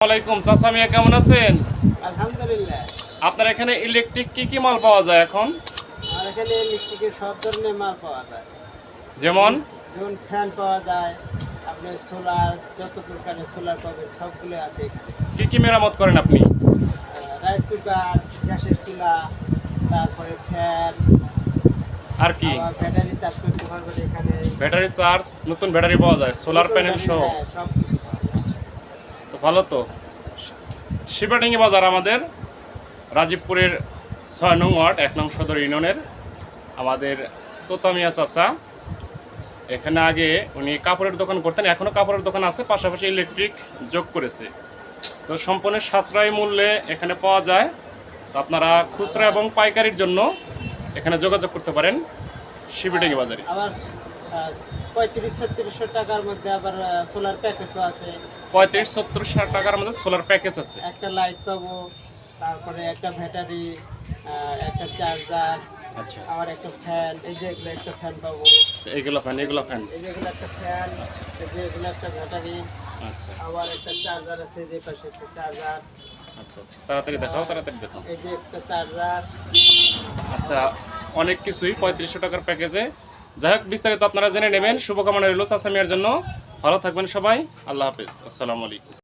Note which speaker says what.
Speaker 1: ওয়ালাইকুম চাচা মিয়া কেমন আছেন?
Speaker 2: আলহামদুলিল্লাহ।
Speaker 1: আপনার এখানে ইলেকট্রিক কি কি মাল পাওয়া যায় এখন?
Speaker 2: আর এখানে ইলেকট্রিকের সব ধরনের মাল পাওয়া যায়।
Speaker 1: যেমন?
Speaker 2: যেমন ফ্যান পাওয়া যায় আপনি সোলার যত প্রকারের সোলার পাবেন সবগুলো আছে এখানে।
Speaker 1: কি কি মেরামত করেন আপনি?
Speaker 2: রাইস কুকার গ্যাসের চুলা তারপরে ফ্যান
Speaker 1: আর কি?
Speaker 2: ব্যাটারি চার্জ করতে পারবেন এখানে।
Speaker 1: ব্যাটারি চার্জ নতুন ব্যাটারি পাওয়া যায় সোলার প্যানেল সহ।
Speaker 2: হ্যাঁ, সব কিছু।
Speaker 1: ভালো তো। শিবাটিঙ্গি বাজার আমাদের, রাজীবপুরের ছয় নং ওয়ার্ড, এক নং সদর ইউনিয়নের, আমাদের তোতামিয়া চাচা। এখানে আগে উনি কাপড়ের দোকান করতেন এখনও কাপড়ের দোকান আছে, পাশাপাশি ইলেকট্রিক যোগ করেছে। তো সম্পূর্ণ সাশ্রয়ী মূল্যে এখানে পাওয়া যায়। তো আপনারা খুচরা এবং পাইকারির জন্য এখানে যোগাযোগ করতে পারেন শিবিটিঙ্গি বাজারে।
Speaker 2: পঁয়ত্রিশ ছত্রিশশো টাকার মধ্যে আবার সোলার প্যাকেজও আছে।
Speaker 1: পঁয়ত্রিশ টাকার মধ্যে সোলার প্যাকেজ আছে।
Speaker 2: একটা লাইট পাবো তারপরে একটা ব্যাটারি একটা চার্জার
Speaker 1: আচ্ছা।
Speaker 2: আবার একটা ফ্যান এই যে এগুলো একটা ফ্যান পাবো।
Speaker 1: এইগুলো ফ্যান এগুলো ফ্যান
Speaker 2: এই যে এগুলো একটা ফ্যান এই যে এগুলো একটা ব্যাটারি
Speaker 1: আচ্ছা।
Speaker 2: আবার একটা চার্জার আছে যে পাশে একটা চার্জার
Speaker 1: আচ্ছা তাড়াতাড়ি দেখাও তাড়াতাড়ি দেখাও।
Speaker 2: এই যে একটা চার্জার
Speaker 1: আচ্ছা অনেক কিছুই পঁয়ত্রিশশো টাকার প্যাকেজে যাই হোক, বিস্তারিত আপনারা জেনে নেবেন। শুভকামনা রইল চাষামিয়ার জন্য। ভালো থাকবেন সবাই। আল্লাহ হাফিজ। আসসালামু আলাইকুম।